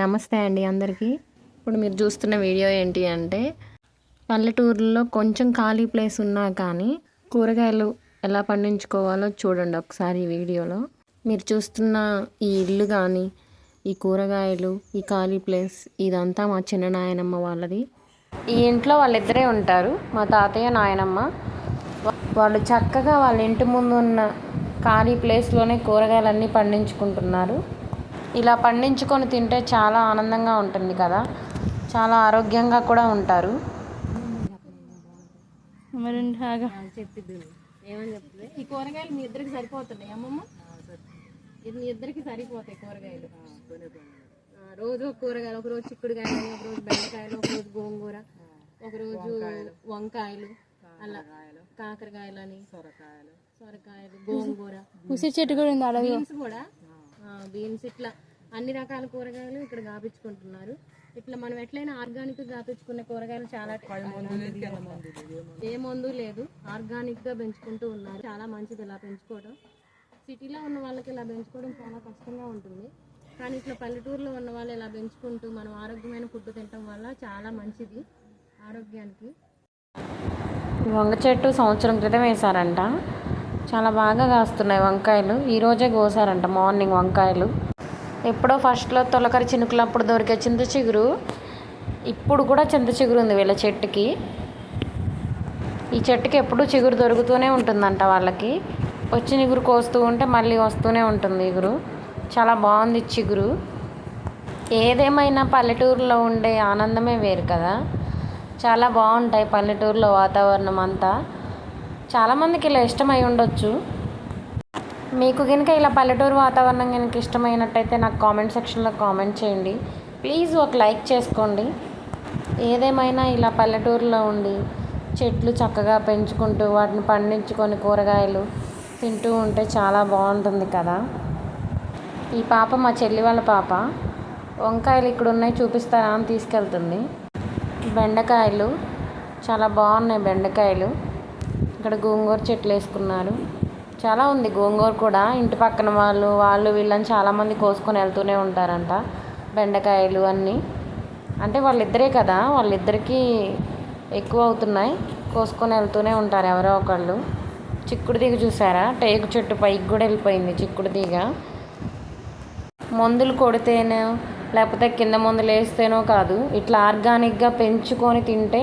నమస్తే అండి అందరికీ. ఇప్పుడు మీరు చూస్తున్న వీడియో ఏంటి అంటే పల్లెటూరులో కొంచెం ఖాళీ ప్లేస్ ఉన్నా కానీ కూరగాయలు ఎలా పండించుకోవాలో చూడండి ఒకసారి ఈ వీడియోలో. మీరు చూస్తున్న ఈ ఇల్లు కానీ ఈ కూరగాయలు ఈ ఖాళీ ప్లేస్ ఇదంతా మా చిన్న నాయనమ్మ వాళ్ళది. ఈ ఇంట్లో వాళ్ళిద్దరే ఉంటారు మా తాతయ్య నాయనమ్మ. వాళ్ళు చక్కగా వాళ్ళ ఇంటి ముందు ఉన్న ఖాళీ ప్లేస్లోనే కూరగాయలన్నీ పండించుకుంటున్నారు. ఇలా పండించుకొని తింటే చాలా ఆనందంగా ఉంటుంది కదా. చాలా ఆరోగ్యంగా కూడా ఉంటారు. ఈ కూరగాయలు మీ ఇద్దరికి సరిపోతున్నాయి అమ్మమ్మ? ఇది మీ ఇద్దరికి సరిపోతాయి కూరగాయలు. ఆ, రోజు ఒక కూరగాయలు ఒక రోజు చిక్కుడుకాయలు ఒక రోజు బెండకాయలు ఒక రోజు గోంగూర ఒక రోజు వంకాయలు. అలా కాకరకాయలు. అని సొరకాయలు. సొరకాయలు గోంగూర. ఉసిరి చెట్టు కూడా ఉంది అలాగే. బీన్స్ కూడా. బీన్స్ ఇట్లా. అన్ని రకాల కూరగాయలు ఇక్కడ గాపించుకుంటున్నారు. ఇట్లా మనం ఎట్లయినా ఆర్గానిక్ గాపించుకునే కూరగాయలు చాలా ఏ మందు లేదు. ఆర్గానిక్గా పెంచుకుంటూ ఉన్నారు. చాలా మంచిది ఇలా పెంచుకోవడం. సిటీలో ఉన్న వాళ్ళకి ఇలా పెంచుకోవడం చాలా కష్టంగా ఉంటుంది. కానీ ఇట్లా పల్లెటూరులో ఉన్న వాళ్ళు ఇలా పెంచుకుంటూ మనం ఆరోగ్యమైన ఫుడ్ తినటం వల్ల చాలా మంచిది ఆరోగ్యానికి. వంగ చెట్టు సంవత్సరం క్రితం వేశారంట. చాలా బాగా కాస్తున్నాయి వంకాయలు. ఈరోజే కోసారంట మార్నింగ్ వంకాయలు. ఎప్పుడో ఫస్ట్లో తొలకరి చినుకులప్పుడు దొరికే చింత చిగురు ఇప్పుడు కూడా చింత చిగురు ఉంది వీళ్ళ చెట్టుకి. ఈ చెట్టుకి ఎప్పుడూ చిగురు దొరుకుతూనే ఉంటుందంట వాళ్ళకి. వచ్చిన ఇగురు కోస్తూ ఉంటే మళ్ళీ వస్తూనే ఉంటుంది ఇగురు చాలా బాగుంది చిగురు. ఏదేమైనా పల్లెటూరులో ఉండే ఆనందమే వేరు కదా. చాలా బాగుంటాయి పల్లెటూరులో వాతావరణం అంతా. చాలామందికి ఇలా ఇష్టమై ఉండొచ్చు. మీకు కనుక ఇలా పల్లెటూరు వాతావరణం కనుక ఇష్టమైనట్టయితే నాకు కామెంట్ సెక్షన్లో కామెంట్ చేయండి. ప్లీజ్ ఒక లైక్ చేసుకోండి. ఏదేమైనా ఇలా పల్లెటూరులో ఉండి చెట్లు చక్కగా పెంచుకుంటూ వాటిని పండించుకొని కూరగాయలు తింటూ ఉంటే చాలా బాగుంటుంది కదా. ఈ పాప మా చెల్లి వాళ్ళ పాప వంకాయలు ఇక్కడ ఉన్నాయి చూపిస్తారా అని తీసుకెళ్తుంది. బెండకాయలు చాలా బాగున్నాయి బెండకాయలు. ఇక్కడ గోంగూర చెట్లు వేసుకున్నారు. చాలా ఉంది. గోంగూర కూడా. ఇంటి పక్కన వాళ్ళు వాళ్ళు వీళ్ళని చాలామంది కోసుకొని వెళ్తూనే ఉంటారంట. బెండకాయలు అన్నీ. అంటే వాళ్ళిద్దరే కదా. వాళ్ళిద్దరికీ ఎక్కువ అవుతున్నాయి. కోసుకొని వెళ్తూనే ఉంటారు ఎవరో ఒకళ్ళు. చిక్కుడు తీగ చూసారా? టేకు చెట్టు పైకి కూడా వెళ్ళిపోయింది చిక్కుడు తీగ. మందులు కొడితేనో లేకపోతే కింద మందులు వేస్తేనో కాదు. ఇట్లా ఆర్గానిక్గా పెంచుకొని తింటే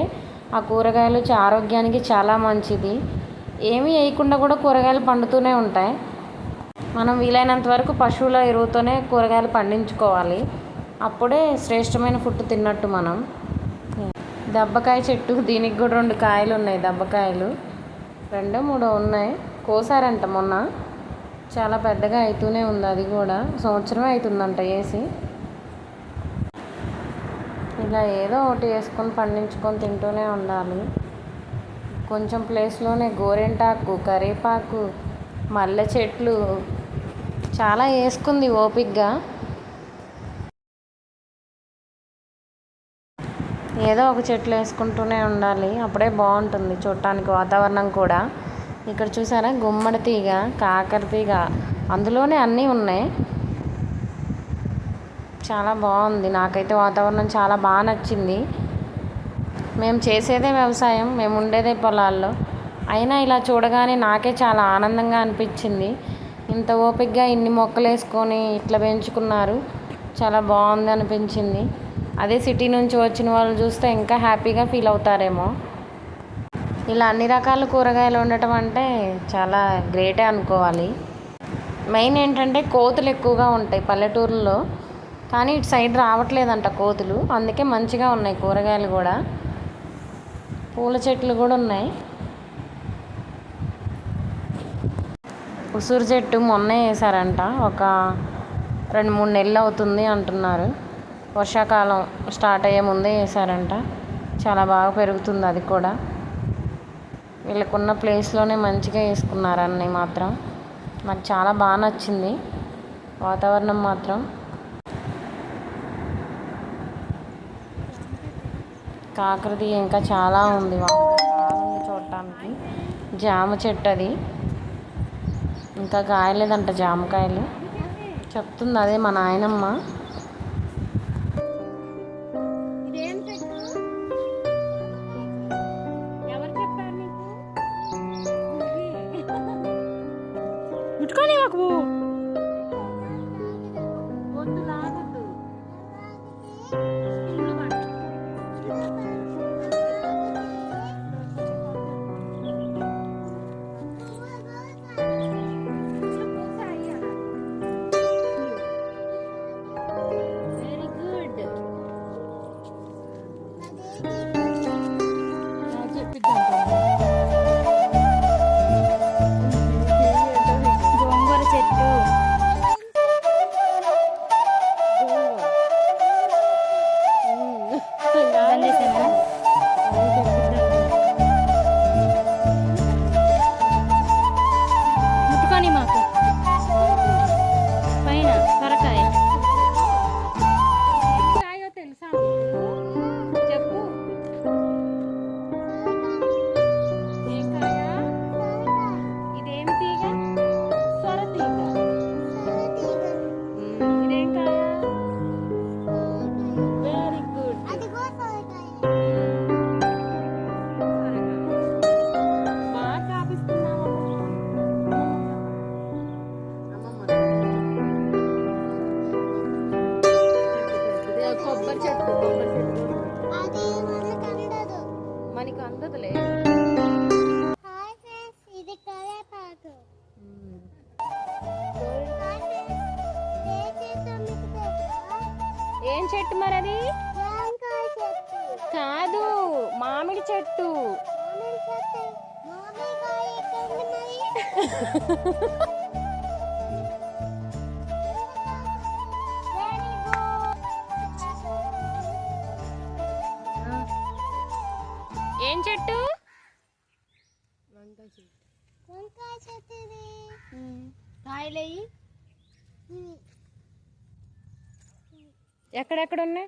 ఆ కూరగాయలు ఆరోగ్యానికి చాలా మంచిది. ఏమీ వేయకుండా కూడా కూరగాయలు పండుతూనే ఉంటాయి. మనం వీలైనంత వరకు పశువుల ఎరువుతోనే కూరగాయలు పండించుకోవాలి. అప్పుడే శ్రేష్టమైన ఫుడ్ తిన్నట్టు మనం. దబ్బకాయ చెట్టు దీనికి కూడా రెండు కాయలు ఉన్నాయి దబ్బకాయలు. రెండో మూడో ఉన్నాయి. కోసారంట మొన్న. చాలా పెద్దగా అవుతూనే ఉంది అది కూడా. సంవత్సరమే అవుతుందంట వేసి. ఇలా ఏదో ఒకటి వేసుకొని పండించుకొని తింటూనే ఉండాలి. కొంచెం ప్లేస్లోనే గోరింటాకు కరివేపాకు మల్లె చెట్లు. చాలా వేసుకుంది ఓపిక్గా ఏదో ఒక చెట్లు వేసుకుంటూనే ఉండాలి. అప్పుడే బాగుంటుంది చూడటానికి వాతావరణం కూడా. ఇక్కడ చూసారా? గుమ్మడి తీగ కాకర తీగ. అందులోనే అన్నీ ఉన్నాయి. చాలా బాగుంది. నాకైతే వాతావరణం చాలా బాగా నచ్చింది. మేము చేసేదే వ్యవసాయం మేము ఉండేదే పొలాల్లో. అయినా ఇలా చూడగానే నాకే చాలా ఆనందంగా అనిపించింది. ఇంత ఓపికగా ఇన్ని మొక్కలు వేసుకొని ఇట్లా పెంచుకున్నారు. చాలా బాగుంది అనిపించింది. అదే సిటీ నుంచి వచ్చిన వాళ్ళు చూస్తే ఇంకా హ్యాపీగా ఫీల్ అవుతారేమో. ఇలా అన్ని రకాల కూరగాయలు ఉండటం అంటే చాలా గ్రేటే అనుకోవాలి. మెయిన్ ఏంటంటే కోతులు ఎక్కువగా ఉంటాయి పల్లెటూరులో. కానీ ఇటు సైడ్ రావట్లేదంట కోతులు. అందుకే మంచిగా ఉన్నాయి కూరగాయలు కూడా. పూల చెట్లు కూడా ఉన్నాయి. ఉసురు చెట్టు మొన్నే వేసారంట ఒక రెండు మూడు నెలలు అవుతుంది అంటున్నారు. వర్షాకాలం స్టార్ట్ అయ్యే ముందే వేసారంట చాలా బాగా పెరుగుతుంది అది కూడా. వీళ్ళకున్న ప్లేస్లోనే మంచిగా వేసుకున్నారు అన్నీ మాత్రం నాకు చాలా బాగా నచ్చింది. వాతావరణం మాత్రం కాకరది ఇంకా చాలా ఉంది వా- చాలా ఉంది చూడటానికి. జామ చెట్టు అది ఇంకా కాయలేదంట జామకాయలు. చెప్తుంది అదే మా నాయనమ్మ. 谢谢您 ఏం చెట్టు మరి అది కాదు మామిడి చెట్టు. ఎక్కడెక్కడ ఉన్నాయి?